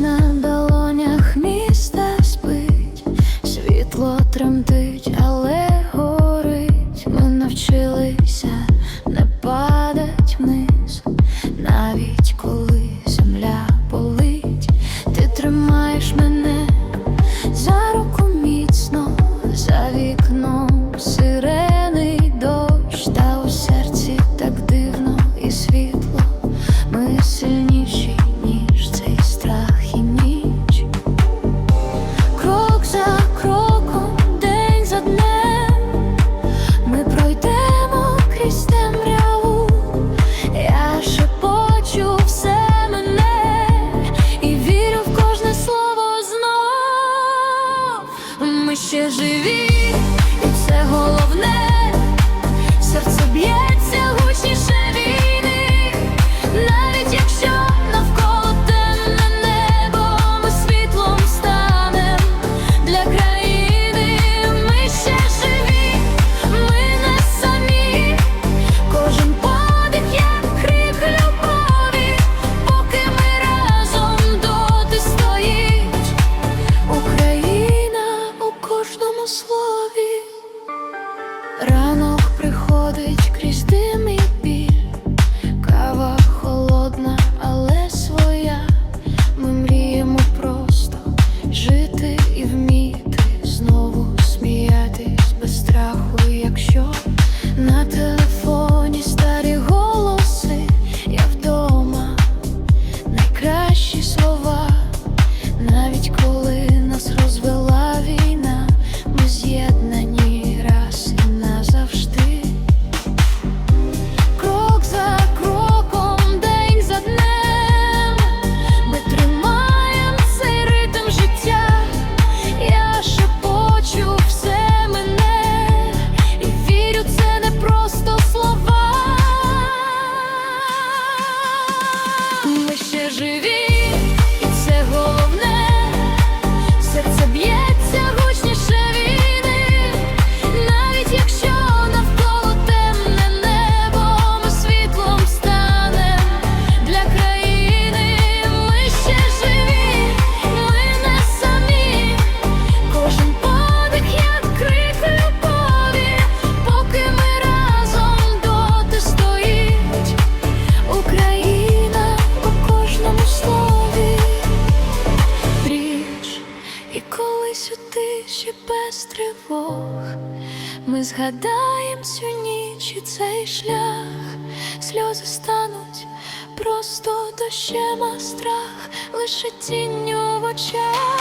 на долонях міста спить, світло тремтить, але горить. Ми навчилися не падать вниз, навіть коли земля болить, ти тримаєш мене за руку міцно, за вікном сирени й дощ, та у серці так дивно і світло. Ми сильніші, головне. Серце б'ється приходить крізь кава холодна, але своя. Ми мріємо просто жити і вміти знову сміятись без страху, якщо на телефоні без тривог ми згадаємо цю ніч і цей шлях, сльози стануть просто дощем, а страх лише тінню в очах.